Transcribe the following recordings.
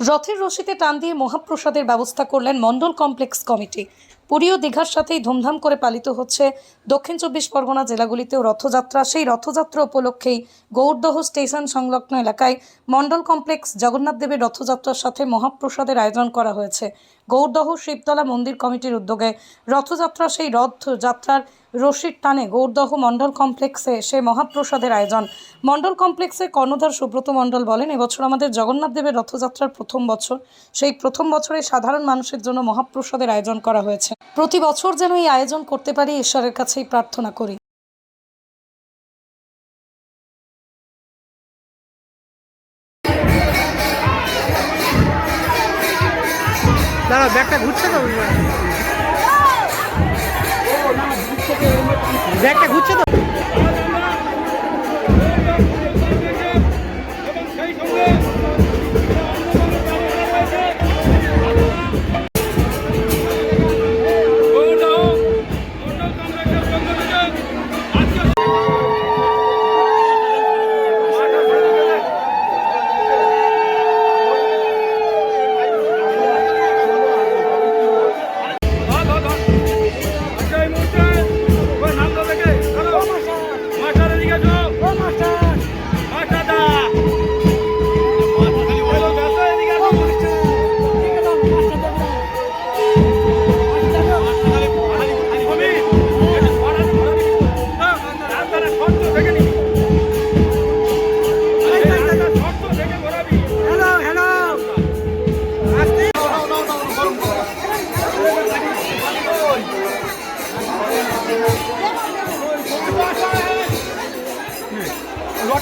রথের রশিতে টান দিয়ে মহাপ্রসাদের ব্যবস্থা করলেন মণ্ডল কমপ্লেক্স কমিটি। পুরী ও দীঘার সাথেই ধুমধাম করে পালিত হচ্ছে দক্ষিণ চব্বিশ পরগনা জেলাগুলিতেও রথযাত্রা। সেই রথযাত্রা উপলক্ষেই গৌরদহ স্টেশন সংলগ্ন এলাকায় মণ্ডল কমপ্লেক্স জগন্নাথ দেবের রথযাত্রার সাথে মহাপ্রসাদের আয়োজন করা হয়েছে। গৌরদহ শিবতলা মন্দির কমিটির উদ্যোগে রথযাত্রা সেই রথযাত্রার রশির টানে গৌরদহ মণ্ডল কমপ্লেক্সে সে মহাপ্রসাদের আয়োজন। মণ্ডল কমপ্লেক্সে কর্ণধার সুব্রত মণ্ডল বলেন, এবছর আমাদের জগন্নাথ দেবের রথযাত্রার প্রথম বছর। সেই প্রথম বছরে সাধারণ মানুষের জন্য মহাপ্রসাদের আয়োজন করা হয়েছে। প্রতি বছর যেন এই আয়োজন করতে পারি, ঈশ্বরের কাছেই প্রার্থনা করি। ব্যাগটা ঘুরছে তো? ব্যাগটা ঘুরছে তো?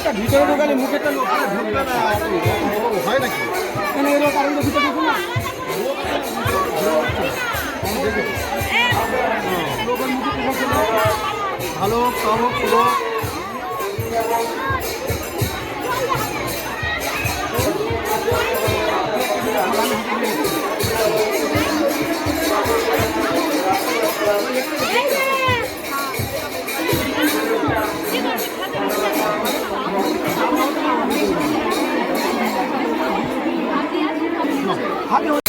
রথটা ভিতরে ঢোকালে ঢুকবে না হয় নাকি? কেন এলো কারণ ভিতরে ঢুকুন না। ভালো কালো পুরো সর্বপ্রথমে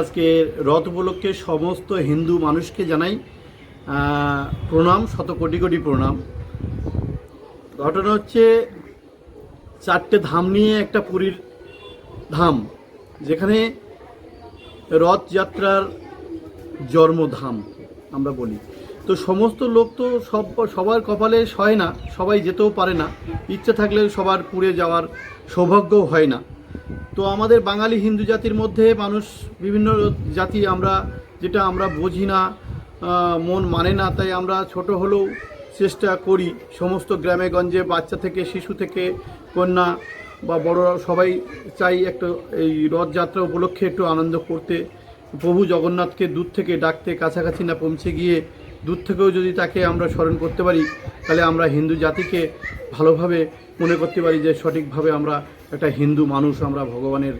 আজকে রথ উপলক্ষে সমস্ত হিন্দু মানুষকে জানাই প্রণাম, শত কোটি কোটি প্রণাম। ঘটনা হচ্ছে চারটে ধাম নিয়ে একটা পুরীর ধাম, যেখানে রথযাত্রার জন্মধাম, আমরা বলি। তো সমস্ত লোক তো সব, সবার কপালে হয় না, সবাই যেতেও পারে না। ইচ্ছে থাকলে সবার পুড়ে যাওয়ার সৌভাগ্যও হয় না। তো আমাদের বাঙালি হিন্দু জাতির মধ্যে মানুষ, বিভিন্ন জাতি আমরা, যেটা আমরা বুঝি না মন মানে না, তাই আমরা ছোট হলেও চেষ্টা করি সমস্ত গ্রামে গঞ্জে বাচ্চা থেকে, শিশু থেকে, কন্যা বা বড়রা সবাই চাই একটা এই রথযাত্রা উপলক্ষে একটু আনন্দ করতে। প্রভু জগন্নাথকে দূর থেকে ডাকতে কাছাকাছি না পৌঁছে গিয়ে দূর থেকেও যদি তাকে আমরা স্মরণ করতে পারি, তাহলে আমরা হিন্দু জাতিকে ভালোভাবে মনে করতে পারি যে সঠিকভাবে আমরা একটা হিন্দু মানুষ, আমরা ভগবানের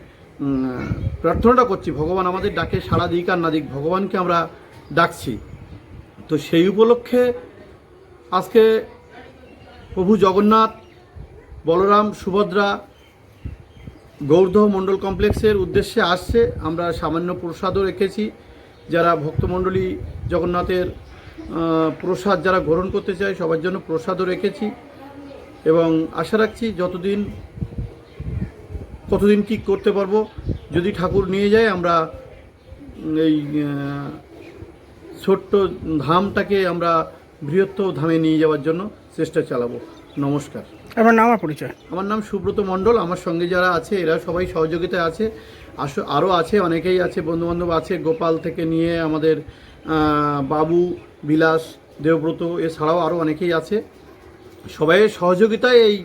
প্রার্থনাটা করছি। ভগবান আমাদের ডাকে সাড়া দিক আর না দিক ভগবানকে আমরা ডাকছি। তো সেই উপলক্ষে আজকে প্রভু জগন্নাথ, বলরাম, সুভদ্রা গৌরদহ মণ্ডল কমপ্লেক্সের উদ্দেশ্যে আসছে। আমরা সামান্য প্রসাদও রেখেছি। যারা ভক্তমণ্ডলী জগন্নাথের প্রসাদ যারা গ্রহণ করতে চায়, সবার জন্য প্রসাদও রেখেছি। এবং আশা রাখছি যতদিন কতদিন কি করতে পারব। যদি ঠাকুর নিয়ে যায়, আমরা এই ছোট্ট ধামটাকে আমরা বৃহত্তর ধামে নিয়ে যাওয়ার জন্য চেষ্টা চালাবো। নমস্কার। আমার নাম আর পরিচয়। আমার নাম সুব্রত মণ্ডল আমার সঙ্গে যারা আছে এরা সবাই সহযোগিতায় আছে আস আরও আছে অনেকেই আছে বন্ধুবান্ধব আছে গোপাল থেকে নিয়ে আমাদের বাবু বিলাস দেবব্রত এছাড়াও আরও অনেকেই আছে। সবাইয়ের সহযোগিতায় এই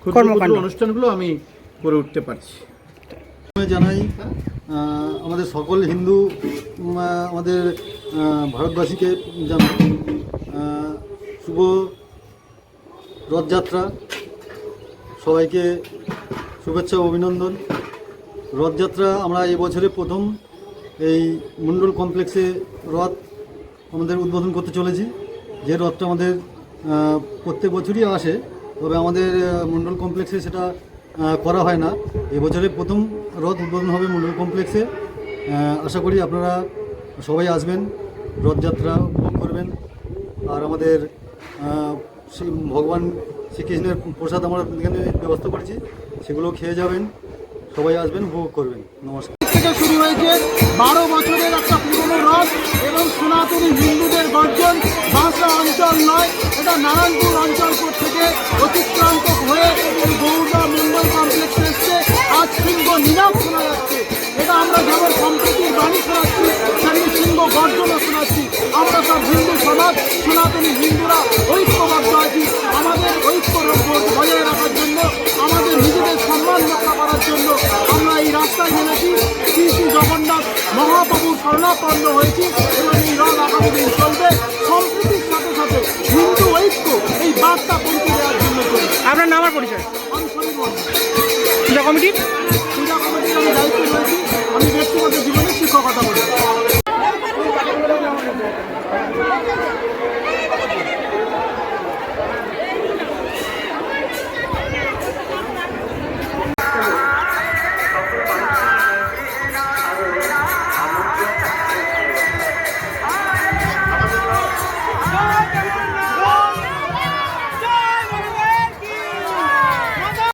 ক্ষুদ্র অনুষ্ঠানগুলো আমি করে উঠতে পারছি। জানাই আমাদের সকল হিন্দু আমাদের ভারতবাসীকে জানাই শুভ রথযাত্রা। সবাইকে শুভেচ্ছা অভিনন্দন। রথযাত্রা আমরা এই বছরে প্রথম এই মণ্ডল কমপ্লেক্সে রথ আমাদের উদ্বোধন করতে চলেছি। যে রথটা আমাদের প্রত্যেক বছরই আসে, তবে আমাদের মণ্ডল কমপ্লেক্সে সেটা করা হয় না। এবছরে প্রথম রথ উদ্বোধন হবে মণ্ডল কমপ্লেক্সে। আশা করি আপনারা সবাই আসবেন, রথযাত্রা উপভোগ করবেন। আর আমাদের সেই ভগবান শ্রীকৃষ্ণের প্রসাদ আমরা এখানে ব্যবস্থা করেছি। সেগুলো খেয়ে যাবেন, সবাই আসবেন, উপভোগ করবেন। নমস্কার। থেকে শুরু হয়েছে বারো বছরের একটা পুরনো রথ এবং সনাতনী হিন্দুদের গর্জন। বাঁশা অঞ্চল নয়, এটা নারায়ণপুর অঞ্চল থেকে সমাজ সনাতনী হিন্দুরা ঐক্যবদ্ধ আছি। আমাদের ঐক্য বজায় রাখার জন্য আমাদের নিজেদের সম্মান রক্ষা করার জন্য আমরা এই রাস্তায় নেমেছি। শ্রী শ্রী জগন্নাথ মহাপ্রভুর শরণাপন্ন হয়েছি এবং এই রথ আগামী দিন চলবে। সম্প্রীতির সাথে সাথে হিন্দু ঐক্য এই বার্তা পৌঁছে দেওয়ার জন্য আপনার নাম আর পরিচয়? আমি শরীর পূজা কমিটির? পূজা কমিটির আমি দায়িত্বে রয়েছি। আমি ব্যক্তিগত জীবনে শিক্ষকতা করি।